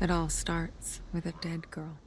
It all starts with a dead girl.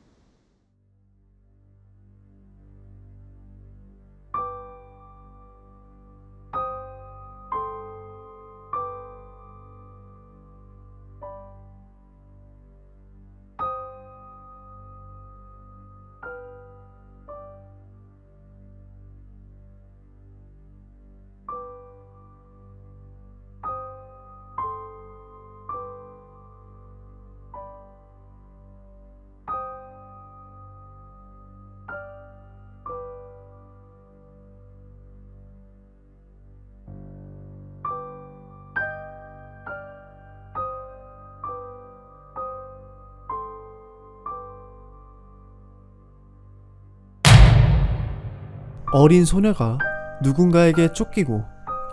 어린 소녀가 누군가에게 쫓기고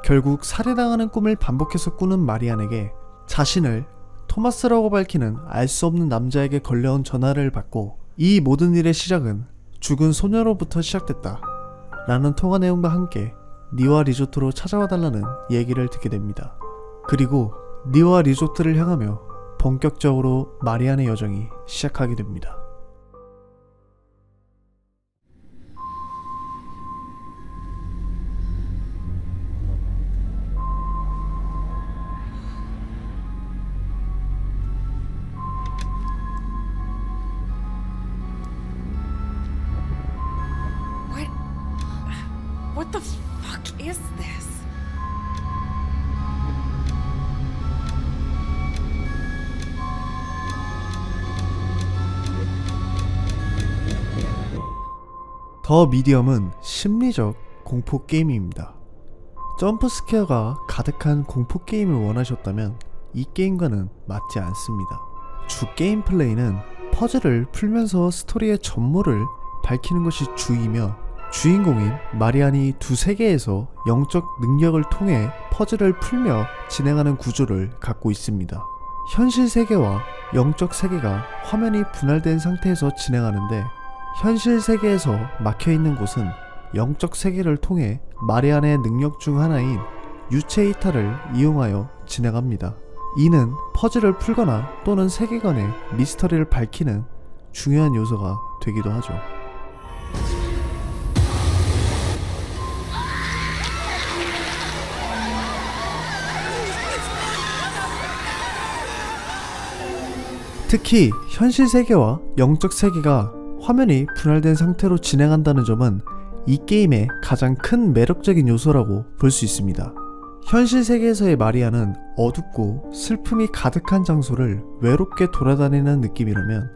결국 살해당하는 꿈을 반복해서 꾸는 마리안에게 자신을 토마스라고 밝히는 알 수 없는 남자에게 걸려온 전화를 받고 이 모든 일의 시작은 죽은 소녀로부터 시작됐다. 라는 통화 내용과 함께 니와 리조트로 찾아와 달라는 얘기를 듣게 됩니다. 그리고 니와 리조트를 향하며 본격적으로 마리안의 여정이 시작하게 됩니다. The fuck is this? 더 미디엄은 심리적 공포 게임입니다. 점프 스퀘어가 가득한 공포 게임을 원하셨다면 이 게임과는 맞지 않습니다. 주 게임 플레이는 퍼즐을 풀면서 스토리의 전모를 밝히는 것이 주이며 주인공인 마리안이 두 세계에서 영적 능력을 통해 퍼즐을 풀며 진행하는 구조를 갖고 있습니다. 현실 세계와 영적 세계가 화면이 분할된 상태에서 진행하는데 현실 세계에서 막혀 있는 곳은 영적 세계를 통해 마리안의 능력 중 하나인 유체 이탈을 이용하여 진행합니다. 이는 퍼즐을 풀거나 또는 세계관의 미스터리를 밝히는 중요한 요소가 되기도 하죠. 특히 현실 세계와 영적 세계가 화면이 분할된 상태로 진행한다는 점은 이 게임의 가장 큰 매력적인 요소라고 볼 수 있습니다. 현실 세계에서의 마리아는 어둡고 슬픔이 가득한 장소를 외롭게 돌아다니는 느낌이라면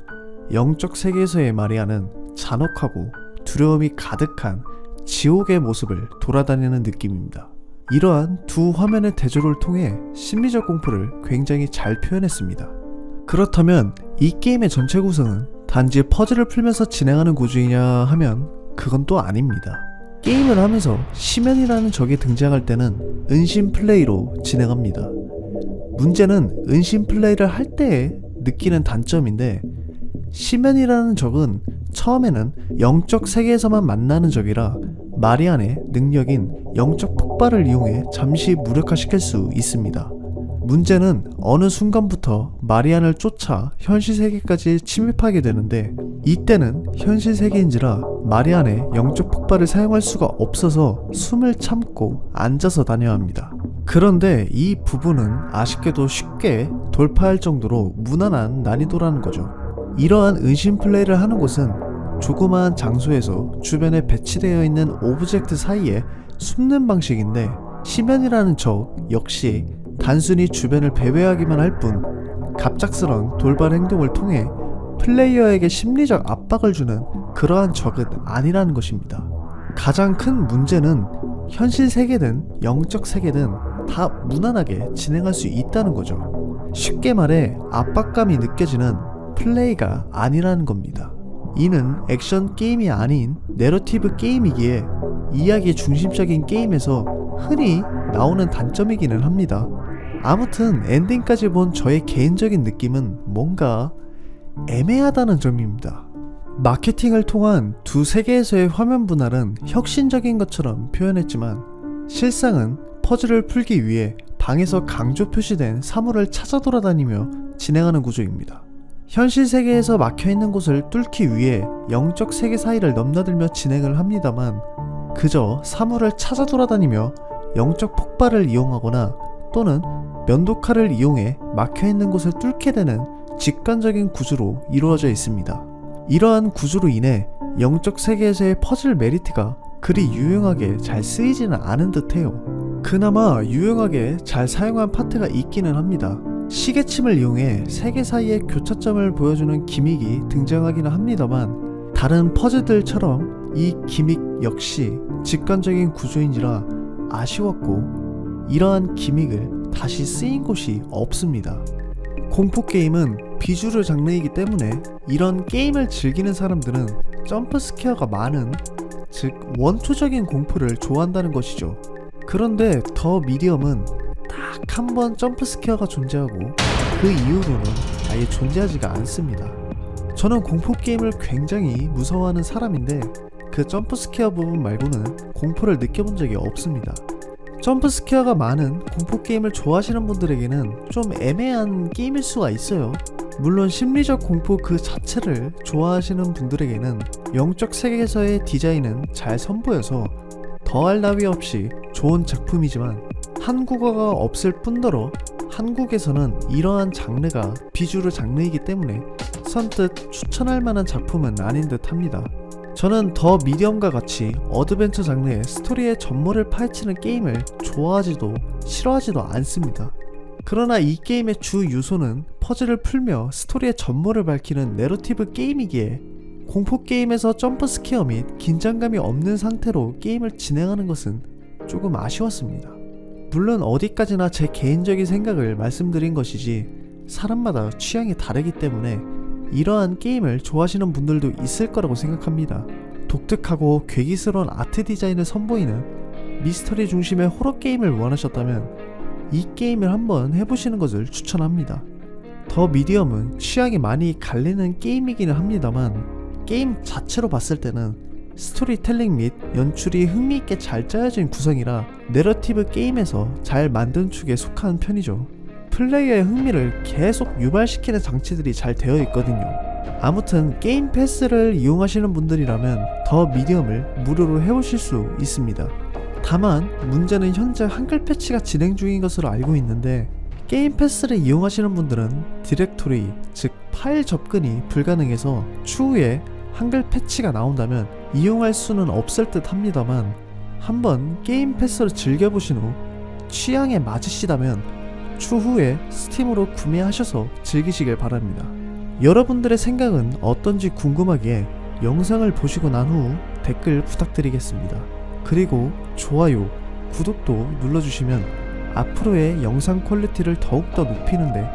영적 세계에서의 마리아는 잔혹하고 두려움이 가득한 지옥의 모습을 돌아다니는 느낌입니다. 이러한 두 화면의 대조를 통해 심리적 공포를 굉장히 잘 표현했습니다. 그렇다면 이 게임의 전체 구성은 단지 퍼즐을 풀면서 진행하는 구조이냐 하면 그건 또 아닙니다. 게임을 하면서 심연이라는 적이 등장할 때는 은신 플레이로 진행합니다. 문제는 은신 플레이를 할 때에 느끼는 단점인데 심연이라는 적은 처음에는 영적 세계에서만 만나는 적이라 마리안의 능력인 영적 폭발을 이용해 잠시 무력화시킬 수 있습니다. 문제는 어느 순간부터 마리안을 쫓아 현실 세계까지 침입하게 되는데 이때는 현실 세계인지라 마리안의 영적 폭발을 사용할 수가 없어서 숨을 참고 앉아서 다녀야 합니다. 그런데 이 부분은 아쉽게도 쉽게 돌파할 정도로 무난한 난이도라는 거죠. 이러한 은신 플레이를 하는 곳은 조그마한 장소에서 주변에 배치되어 있는 오브젝트 사이에 숨는 방식인데 시면이라는 적 역시 단순히 주변을 배회하기만 할 뿐 갑작스런 돌발 행동을 통해 플레이어에게 심리적 압박을 주는 그러한 적은 아니라는 것입니다. 가장 큰 문제는 현실 세계든 영적 세계든 다 무난하게 진행할 수 있다는 거죠. 쉽게 말해 압박감이 느껴지는 플레이가 아니라는 겁니다. 이는 액션 게임이 아닌 내러티브 게임이기에 이야기 중심적인 게임에서 흔히 나오는 단점이기는 합니다. 아무튼 엔딩까지 본 저의 개인적인 느낌은 뭔가 애매하다는 점입니다. 마케팅을 통한 두 세계에서의 화면 분할은 혁신적인 것처럼 표현했지만 실상은 퍼즐을 풀기 위해 방에서 강조 표시된 사물을 찾아 돌아다니며 진행하는 구조입니다. 현실 세계에서 막혀 있는 곳을 뚫기 위해 영적 세계 사이를 넘나들며 진행을 합니다만 그저 사물을 찾아 돌아다니며 영적 폭발을 이용하거나 또는 면도칼을 이용해 막혀 있는 곳을 뚫게 되는 직관적인 구조로 이루어져 있습니다. 이러한 구조로 인해 영적 세계에서의 퍼즐 메리트가 그리 유용하게 잘 쓰이지는 않은 듯해요. 그나마 유용하게 잘 사용한 파트가 있기는 합니다. 시계침을 이용해 세계 사이의 교차점을 보여주는 기믹이 등장하기는 합니다만 다른 퍼즐들처럼 이 기믹 역시 직관적인 구조인지라 아쉬웠고 이러한 기믹을 다시 쓰인 곳이 없습니다. 공포 게임은 비주류 장르이기 때문에 이런 게임을 즐기는 사람들은 점프 스퀘어가 많은 즉 원초적인 공포를 좋아한다는 것이죠. 그런데 더 미디엄은 딱 한 번 점프 스퀘어가 존재하고 그 이후로는 아예 존재하지가 않습니다. 저는 공포 게임을 굉장히 무서워하는 사람인데 그 점프 스퀘어 부분 말고는 공포를 느껴본 적이 없습니다. 점프 스퀘어가 많은 공포 게임을 좋아하시는 분들에게는 좀 애매한 게임일 수가 있어요. 물론 심리적 공포 그 자체를 좋아하시는 분들에게는 영적 세계에서의 디자인은 잘 선보여서 더할 나위 없이 좋은 작품이지만 한국어가 없을 뿐더러 한국에서는 이러한 장르가 비주류 장르이기 때문에 선뜻 추천할 만한 작품은 아닌 듯 합니다. 저는 더 미디엄과 같이 어드벤처 장르의 스토리의 전모를 파헤치는 게임을 좋아하지도 싫어하지도 않습니다. 그러나 이 게임의 주 요소는 퍼즐을 풀며 스토리의 전모를 밝히는 내러티브 게임이기에 공포 게임에서 점프 스퀘어 및 긴장감이 없는 상태로 게임을 진행하는 것은 조금 아쉬웠습니다. 물론 어디까지나 제 개인적인 생각을 말씀드린 것이지 사람마다 취향이 다르기 때문에 이러한 게임을 좋아하시는 분들도 있을 거라고 생각합니다. 독특하고 괴기스러운 아트 디자인을 선보이는 미스터리 중심의 호러 게임을 원하셨다면 이 게임을 한번 해보시는 것을 추천합니다. 더 미디엄은 취향이 많이 갈리는 게임이기는 합니다만 게임 자체로 봤을 때는 스토리텔링 및 연출이 흥미있게 잘 짜여진 구성이라 내러티브 게임에서 잘 만든 축에 속한 편이죠. 플레이어의 흥미를 계속 유발시키는 장치들이 잘 되어 있거든요. 아무튼 게임 패스를 이용하시는 분들이라면 더 미디엄을 무료로 해보실 수 있습니다. 다만 문제는 현재 한글 패치가 진행 중인 것으로 알고 있는데 게임 패스를 이용하시는 분들은 디렉토리 즉 파일 접근이 불가능해서 추후에 한글 패치가 나온다면 이용할 수는 없을 듯 합니다만 한번 게임 패스를 즐겨보신 후 취향에 맞으시다면 추후에 스팀으로 구매하셔서 즐기시길 바랍니다. 여러분들의 생각은 어떤지 궁금하기에 영상을 보시고 난 후 댓글 부탁드리겠습니다. 그리고 좋아요, 구독도 눌러주시면 앞으로의 영상 퀄리티를 더욱더 높이는데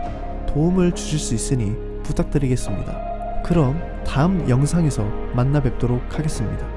도움을 주실 수 있으니 부탁드리겠습니다. 그럼 다음 영상에서 만나 뵙도록 하겠습니다.